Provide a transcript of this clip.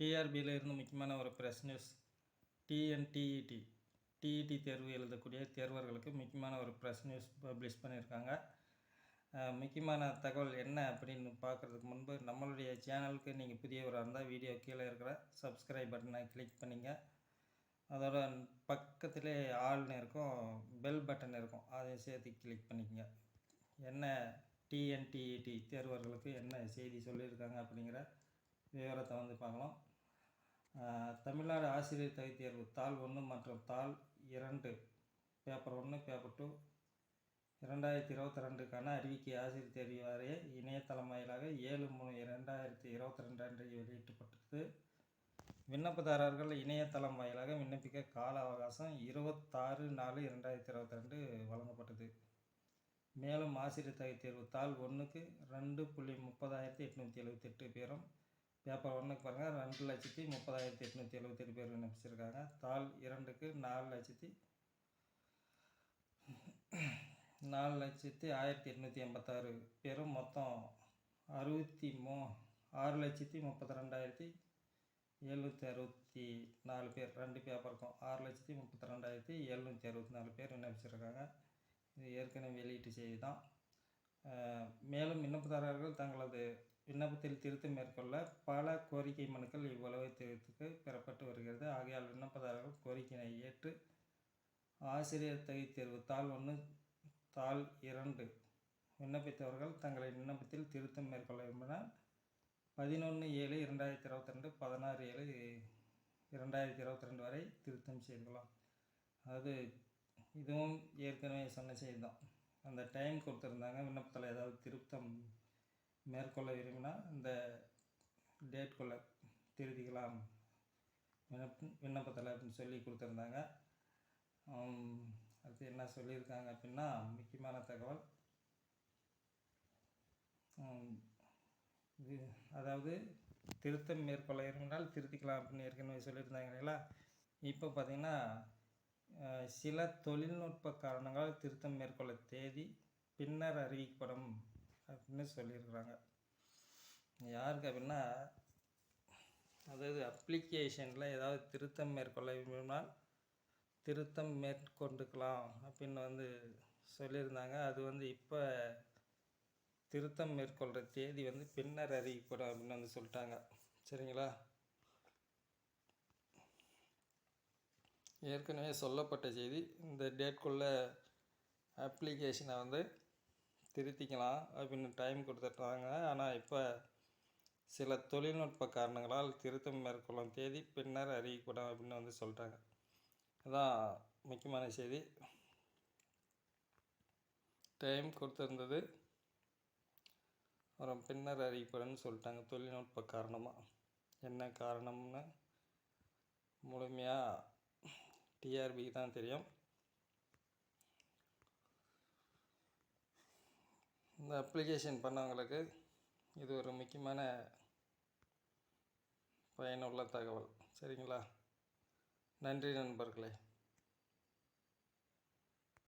டிஆர்பியில் இருந்து முக்கியமான ஒரு ப்ரெஸ் நியூஸ் டிஎன்டிஇடி டிஇடி தேர்வு எழுதக்கூடிய தேர்வர்களுக்கு முக்கியமான ஒரு ப்ரெஸ் நியூஸ் பப்ளிஷ் பண்ணியிருக்காங்க. முக்கியமான தகவல் என்ன அப்படின்னு பார்க்குறதுக்கு முன்பு நம்மளுடைய சேனலுக்கு நீங்கள் புதியவராக இருந்தால் வீடியோ கீழே இருக்கிற சப்ஸ்கிரைப் பட்டனை கிளிக் பண்ணிங்க. அதோட பக்கத்திலே ஆள்னு இருக்கும் பெல் பட்டன் இருக்கும். அதை சேர்த்து கிளிக் பண்ணிக்கங்க. என்ன டிஎன்டிஇடி தேர்வர்களுக்கு என்ன செய்தி சொல்லியிருக்காங்க அப்படிங்கிற விவரத்தை வந்து பார்க்கலாம். தமிழ்நாடு ஆசிரியர் தகுதி தேர்வு தாள் ஒன்று மற்றும் தாள் இரண்டு. பேப்பர் ஒன்று பேப்பர் டூ. இரண்டாயிரத்தி இருபத்தி ரெண்டுக்கான அறிவிக்கை ஆசிரியர் தேர்வு வாரிய இணையதளம் வாயிலாக ஏழு மூணு இரண்டாயிரத்தி இருபத்தி ரெண்டு அன்றைக்கு வெளியிட்டப்பட்டது விண்ணப்பதாரர்கள் இணையதளம் வாயிலாக விண்ணப்பிக்க கால அவகாசம் இருபத்தாறு நாலு இரண்டாயிரத்தி இருபத்தி ரெண்டு வழங்கப்பட்டது. மேலும் ஆசிரியர் தகுதி தேர்வு தாள் ஒன்றுக்கு ரெண்டு புள்ளி முப்பதாயிரத்தி எட்நூற்றி எழுபத்தெட்டு பேரும் பேப்பர் ஒன்றுக்கு பாருங்கள் ரெண்டு லட்சத்தி முப்பதாயிரத்தி எட்நூற்றி எழுபத்தெட்டு பேர் விண்ணப்பிச்சிருக்காங்க. தாள் இரண்டுக்கு நாலு லட்சத்தி நாலு லட்சத்தி ஆயிரத்தி எட்நூற்றி எண்பத்தாறு பேரும் மொத்தம் அறுபத்தி மூ ஆறு லட்சத்தி முப்பத்தி ரெண்டாயிரத்தி எழுநூற்றி அறுபத்தி நாலு பேர் ரெண்டு பேப்பருக்கும் ஆறு லட்சத்தி முப்பத்தி ரெண்டாயிரத்தி எழுநூற்றி அறுபத்தி நாலு பேர் விண்ணப்பிச்சிருக்காங்க. இது ஏற்கனவே வெளியீட்டு செய்தி தான். மேலும் விண்ணப்பதாரர்கள் தங்களது விண்ணப்பத்தில் திருத்தம் மேற்கொள்ள பல கோரிக்கை மனுக்கள் இவ்வளவு திருத்துக்கு பெறப்பட்டு வருகிறது. ஆகையால் விண்ணப்பதாரர்கள் கோரிக்கையினை ஏற்று ஆசிரியர் தகுதி தேர்வு தாள் ஒன்று தாள் இரண்டு விண்ணப்பித்தவர்கள் தங்களை விண்ணப்பத்தில் திருத்தம் மேற்கொள்ள விரும்பினால் பதினொன்று ஏழு இரண்டாயிரத்தி இருபத்தி ரெண்டு பதினாறு ஏழு இரண்டாயிரத்தி இருபத்தி ரெண்டு வரை திருத்தம் செய்துக்கலாம் அது இதுவும் ஏற்கனவே சொன்ன செய்தி தான். அந்த டைம் கொடுத்துருந்தாங்க. விண்ணப்பத்தில் ஏதாவது திருத்தம் மேற்கொள்ள விரும்பினால் இந்த டேட்குள்ளே திருத்திக்கலாம் விண்ணப்ப விண்ணப்பத்தில் அப்படின்னு சொல்லி கொடுத்துருந்தாங்க. அடுத்து என்ன சொல்லியிருக்காங்க அப்படின்னா முக்கியமான தகவல். இது அதாவது திருத்தம் மேற்கொள்ள விரும்பினால் திருத்திக்கலாம் அப்படின்னு ஏற்கனவே சொல்லியிருந்தாங்க இல்லைங்களா? இப்போ பார்த்தீங்கன்னா சில தொழில்நுட்ப காரணங்களால் திருத்தம் மேற்கொள்ள தேதி பின்னர் அறிவிக்கப்படும். அப்படின்னு சொல்லியிருக்கிறாங்க. யாருக்கு அப்படின்னா அதாவது அப்ளிகேஷனில் ஏதாவது திருத்தம் மேற்கொள்ள விரும்பினால் திருத்தம் மேற்கொண்டுக்கலாம் அப்படின்னு வந்து சொல்லியிருந்தாங்க. அது வந்து இப்போ திருத்தம் மேற்கொள்கிற தேதி வந்து பின்னர் அறிவிக்கப்படும் அப்படின்னு வந்து சொல்லிட்டாங்க. சரிங்களா? ஏற்கனவே சொல்லப்பட்ட செய்தி. இந்த டேட்குள்ளே அப்ளிகேஷனை வந்து திருத்திக்கலாம் அப்படின்னு டைம் கொடுத்துட்டாங்க. ஆனால் இப்போ சில தொழில்நுட்ப காரணங்களால் திருத்தம் மேற்கொள்ளும் தேதி பின்னர் அறிவிக்கப்படும் அப்படின்னு வந்து சொல்கிறாங்க அதான் முக்கியமான செய்தி. டைம் கொடுத்துருந்தது. அப்புறம் பின்னர் அறிவிப்படன்னு சொல்லிட்டாங்க தொழில்நுட்ப காரணமாக என்ன காரணம்னு முழுமையாக டிஆர்பிக்கு தான் தெரியும். இந்த அப்ளிகேஷன் பண்ணவங்களுக்கு இது ஒரு முக்கியமான பயனுள்ள தகவல். சரிங்களா? நன்றி நண்பர்களே.